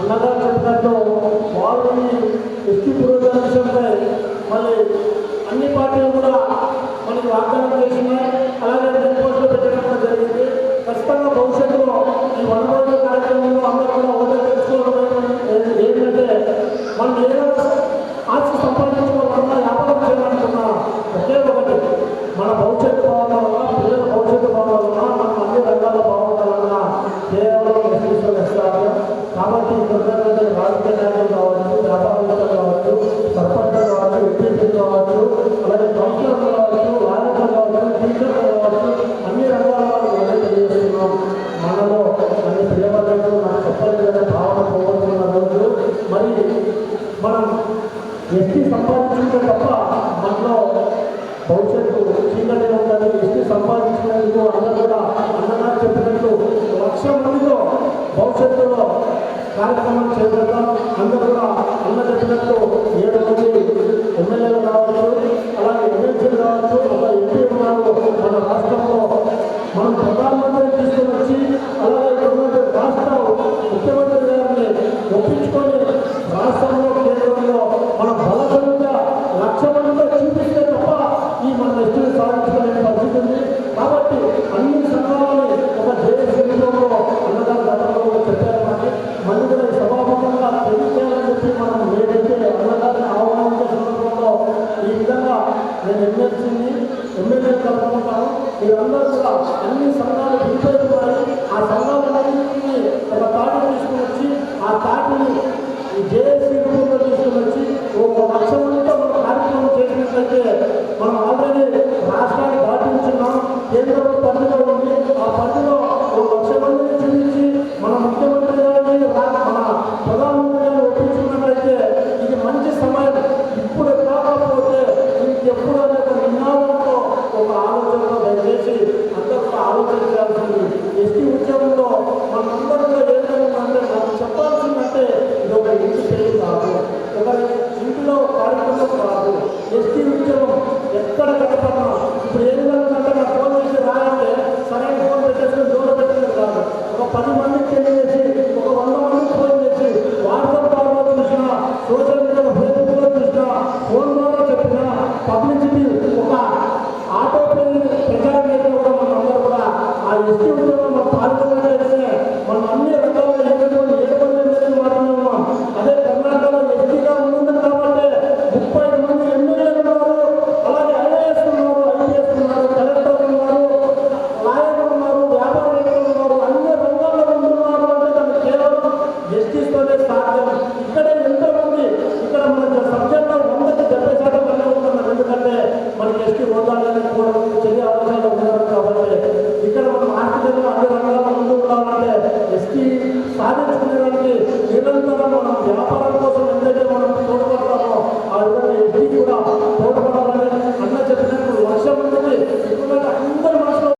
అన్నగారు చెప్పినట్టు వాళ్ళని ఎస్టీ పురోగతి విషయంపై మళ్ళీ అన్ని పార్టీలు కూడా మనకి వాగ్దానం చేసినాయి అలాగే రెండు పోస్టులు పెట్టడం కూడా జరిగింది. ఖచ్చితంగా భవిష్యత్తులో ఈ వన్ రోజు కార్యక్రమంలో అందరూ కూడా ఒకటే తెలుసుకోవడం ఏంటంటే మనం ఏదో ఆస్తి సంపాదించుకోకుండా వ్యాపారం చేయాలనుకున్నా ఒకే ఒకటి మన భవిష్యత్తు. భవిష్యత్తు చీకటి ఉందని ఎస్టీ సంపాదించినందుకు అందరూ కూడా అన్నగారు చెప్పినట్టు లక్ష మందిలో భవిష్యత్తులో కార్యక్రమం చేపడతాం. అందరూ కూడా అన్న చెప్పినట్టు ఏడు మంది ఎమ్మెల్యేలు కావచ్చు అలాగే ఎమ్మెల్సీలు కావచ్చు ఒక ఎంపీ ఉన్నారు మన రాష్ట్రంలో. మనం ప్రధానమంత్రి నేను ఎమ్మెల్సీని ఎమ్మెల్యే కలుపుకుంటాను మీరందరూ కూడా అన్ని సంఘాలు విడిపోయి ఆ సంఘాలన్నింటినీ ఎస్టీ ఉద్యోగంలో పాల్గొనగలిగితే మనం అన్ని రకాల ఎన్నికలు ఏ పని అదే కర్ణాటకలో ఎస్టీగా ఉంది కాబట్టి ముప్పై మంది ఎమ్మెల్యేలు ఉన్నారు. అలాగే ఐఏఎస్ ఉన్నారు ఐపీఎస్ ఉన్నారు కలెక్టర్ ఉన్నారు లాయర్లు ఉన్నారు వ్యాపారవేత్తలు అన్ని రంగాల్లో ఉంటున్నారు అంటే దాన్ని కేవలం ఎస్టీస్తోనే సాధ్యం ఇక్కడే ఎంతోమంది ఇక్కడ మన సబ్జెక్ట్లో వందకి శాతం కలిగి ఉంటున్నారు. ఎందుకంటే మనకి ఎస్టీ హోదా కూడా